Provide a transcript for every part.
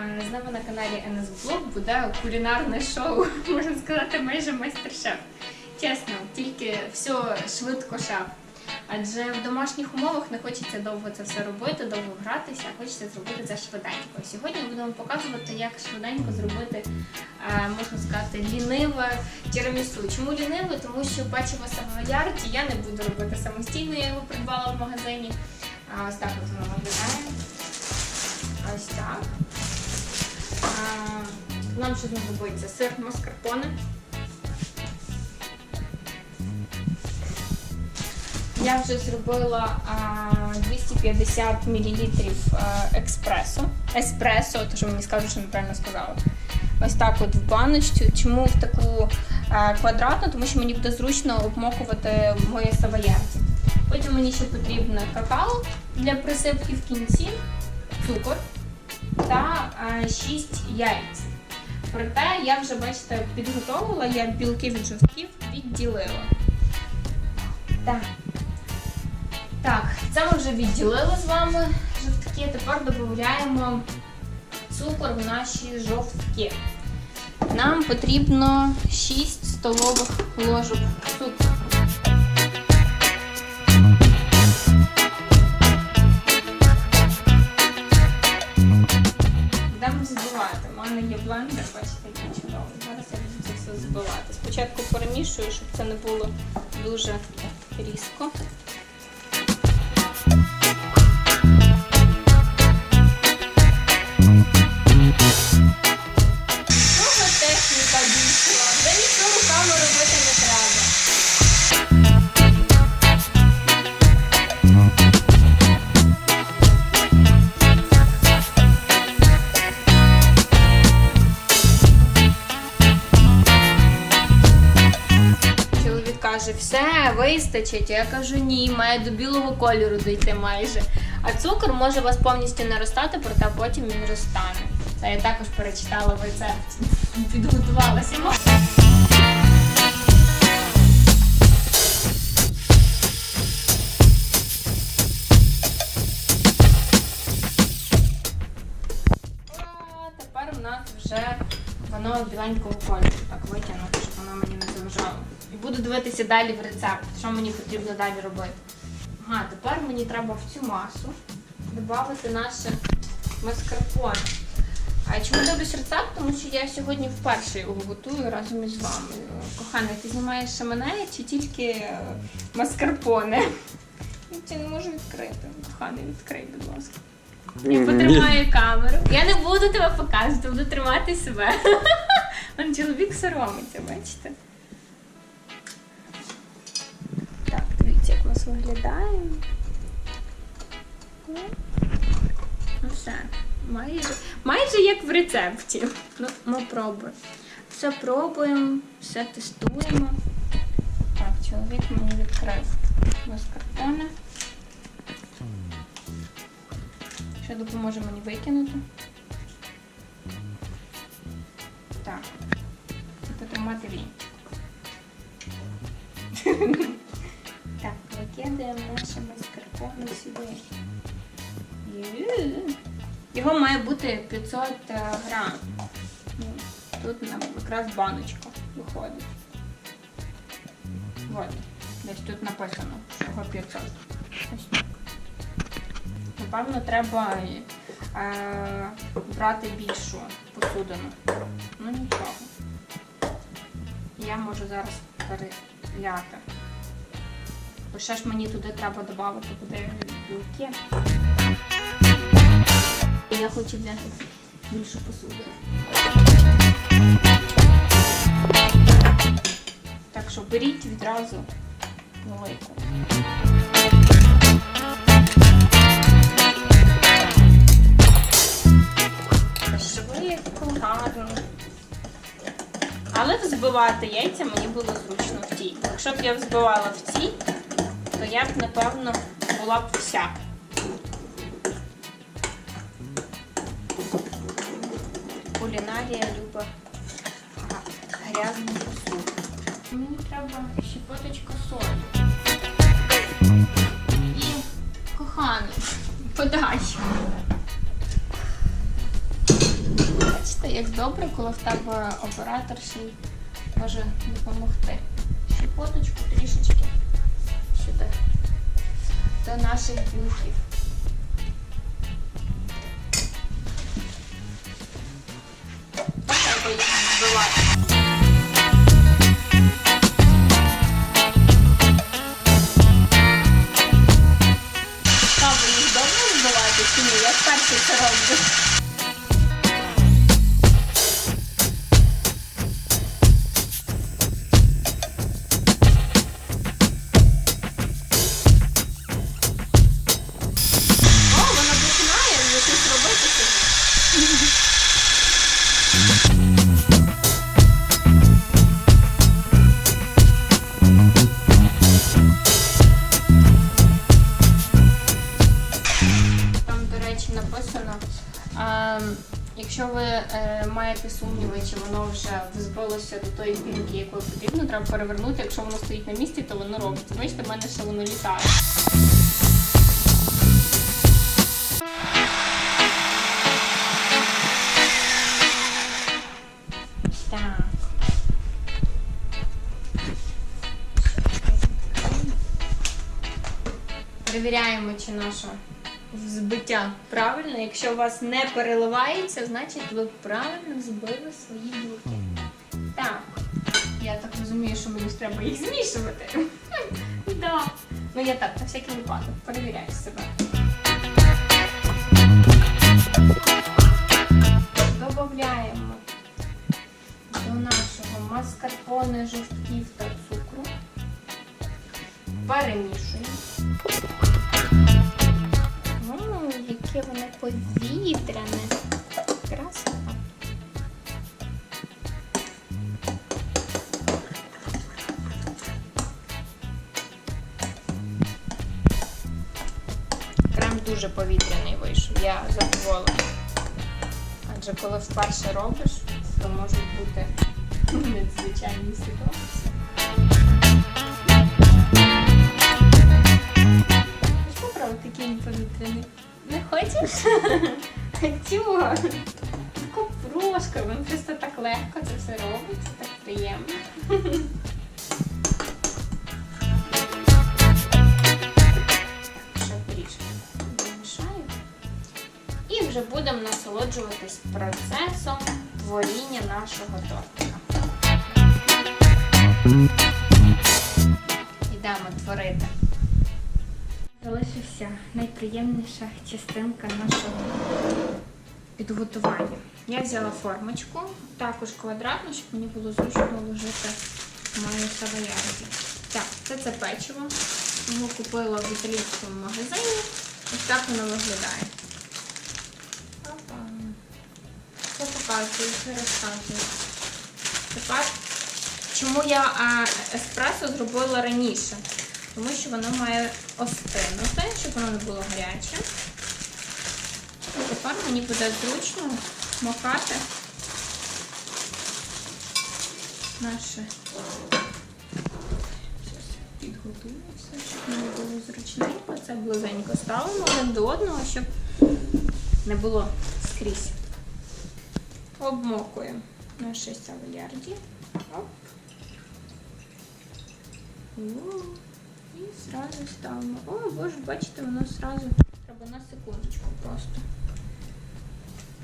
Е, Знову на каналі NS Vlog буде кулінарне шоу, можна сказати, майже майстер-шеф. Чесно, тільки все швидко шеф. Адже в домашніх умовах не хочеться довго це все робити, довго гратися, а хочеться зробити це швиденько. Сьогодні будемо показувати, як швиденько зробити, е, можна сказати, ліниве тірамісу. Чому ліниве? Тому що печиво савоярді я не буду робити самостійно, я його придбала в магазині. Ось так от воно виглядає. Ось так. Нам ще знадобиться сир маскарпоне. Я вже зробила а, 250 мл експресо. Еспресо, то що мені скажуть, що неправильно сказала. Ось так от в баночку. Чому в таку квадратну? Тому що мені буде зручно обмокувати моє савоярді. Потім мені ще потрібно какао для присипки в кінці, цукор та 6 яєць. Проте я вже, бачите, підготовила, я білки від жовтків відділила. Так. Так, це ми вже відділили з вами жовтки. Тепер додаємо цукор в наші жовтки. Нам потрібно 6 столових ложок цукру. Спочатку перемішую, щоб це не було дуже різко. Каже, все, вистачить. Я кажу, ні, має до білого кольору дійти майже. А цукор може вас повністю не розтати, проте потім він розтане. Це я також перечитала в рецепті. Підготувалася. Тепер у нас вже воно біленького кольору. Так витягнути, щоб воно мені не заважало. І буду дивитися далі в рецепт, що мені потрібно далі робити. Ага, тепер мені треба в цю масу додати наше маскарпоне. А чому дивлюсь рецепт? Тому що я сьогодні вперше його готую разом із вами. Коханий, ти знімаєш мене чи тільки е, маскарпоне? Я не можу відкрити. Коханий, відкрий, будь ласка. Я потримаю камеру. Я не буду тебе показувати, буду тримати себе. Он чоловік соромиться, бачите? Виглядає. Ну, Ну все. Майже, майже як в рецепті. Ну, ми пробуємо. Все пробуємо, все тестуємо. Так, чоловік мені відкрив маскарпоне. Що допоможе мені викинути. Так. І потримати вінчик. Так, викидаємо наше маскарпоне сюди. Його має бути 500 грам. Ну, Тут нам якраз баночка виходить. От. Десь тут написано, що його 500. Ось. Напевно, треба е, брати більшу посудину. Ну нічого. Я можу зараз переляти. Бо ж мені туди треба додати буде білки. Я хочу взяти більшу посуду. Так що беріть відразу велику. Швидко. Але взбивати яйця мені було зручно в тій. Якщо б я взбивала в цій, то я б, напевно, була б вся. Кулінарія любить грязну посуду. Мені треба щепоточка солі. І коханий, подай. Бачите, як добре, коли в тебе оператор ще може допомогти. Щепоточку трішечки сюди. До наших духів. Треба збивати. Написано. Якщо ви е, маєте сумніви, чи воно вже взбилося до тої пінки, якою потрібно, треба перевернути. Якщо воно стоїть на місці, то воно робиться. Бачите, в мене ще воно літає. Перевіряємо, чи наше взбиття правильно. Якщо у вас не переливається, значить ви правильно взбили свої білки. Так. Я так розумію, що мені треба їх змішувати. Да. Ну я так, на всякий випадок, перевіряю себе. Добавляємо до нашого маскарпоне жовтків та цукру. Перемішуємо. Яке воно повітряне. Красота. Крем дуже повітряний вийшов. Я задоволена. Адже коли вперше робиш, то можуть бути надзвичайні ситуації. Правда такий повітряний? Не хочеш? Чого? Таку прошка, він просто так легко це все робиться, так приємно. І вже будемо насолоджуватись процесом творіння нашого тортика. Йдемо творити. Залишився найприємніша частинка нашого підготування. Я взяла формочку, також квадратну, щоб мені було зручно ложити мою савоярді. Так, це це печиво. Його купила в італійському магазині. Ось так воно виглядає. Все показую, все розказую. Тепер, чому я еспресо зробила раніше? Тому що воно має остинути, щоб воно не було гаряче. І тепер мені буде зручно макати наше. Підготую щоб мені було зручненько. Це близенько ставимо один до одного, щоб не було скрізь. Обмокуємо наші савоярді. Оп. І зразу ставимо. О, боже, бачите, воно зразу треба на секундочку просто.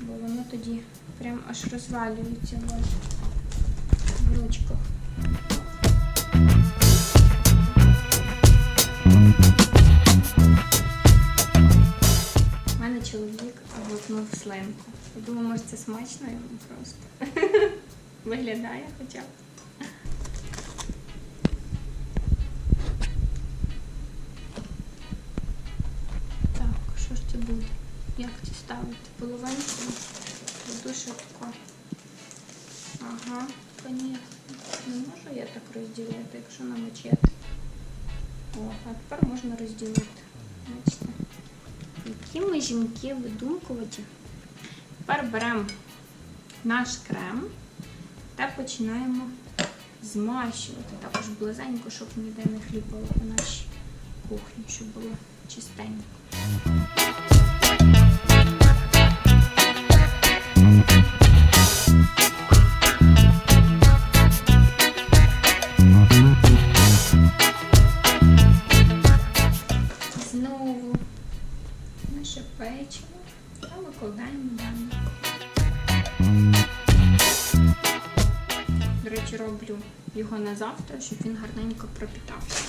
Бо воно тоді прям аж розвалюється в ручках. У мене чоловік глотнув слинку. Я думаю, може це смачно йому просто. Виглядає хоча б. Половинку? Буду швидко. Ага, звісно. Не можу я так розділити, якщо намочити. О, а тепер можна розділити. Бачите? Які ми жінки видумкуваті. Тепер беремо наш крем та починаємо змащувати. Також близенько, щоб ніде не хліпало по нашій кухні, щоб було чистенько. Завтра, щоб він гарненько пропітався.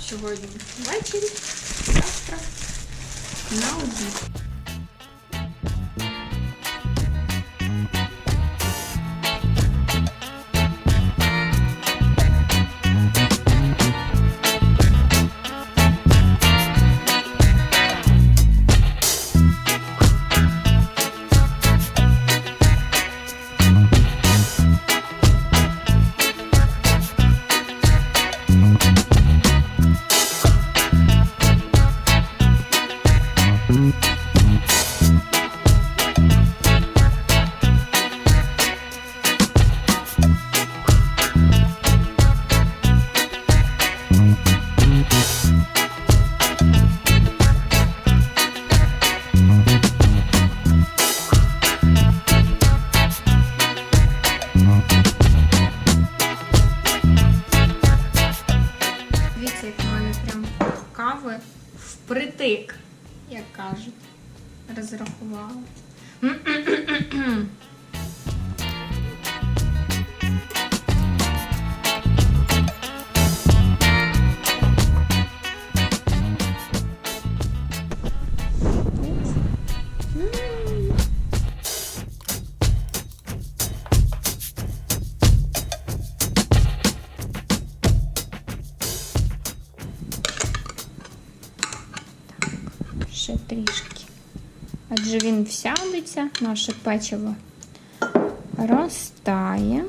Сьогодні ввечері, завтра на обід. Адже він всядеться, наше печиво розтає.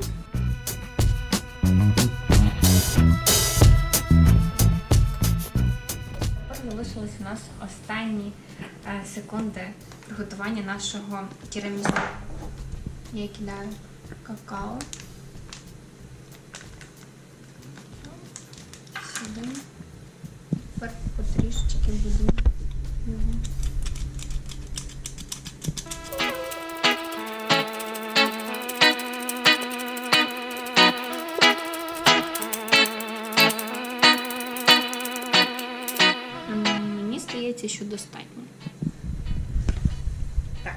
Залишились у нас останні е, секунди приготування нашого тірамісу. Я кидаю какао. Сюди. Тепер потрішечки буду що достатньо. Так.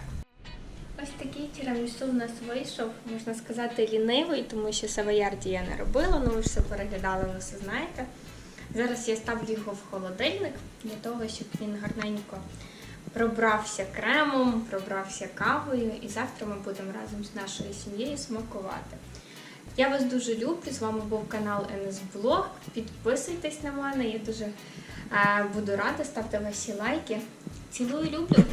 Ось такий тірамісу у нас вийшов, можна сказати, лінивий, тому що савоярді я не робила, ну ви все переглядали, ви все знаєте. Зараз я ставлю його в холодильник для того, щоб він гарненько пробрався кремом, пробрався кавою, і завтра ми будемо разом з нашою сім'єю смакувати. Я вас дуже люблю. З вами був канал НС Блог. Підписуйтесь на мене, я дуже е, буду рада, ставте ваші лайки. Цілую, люблю.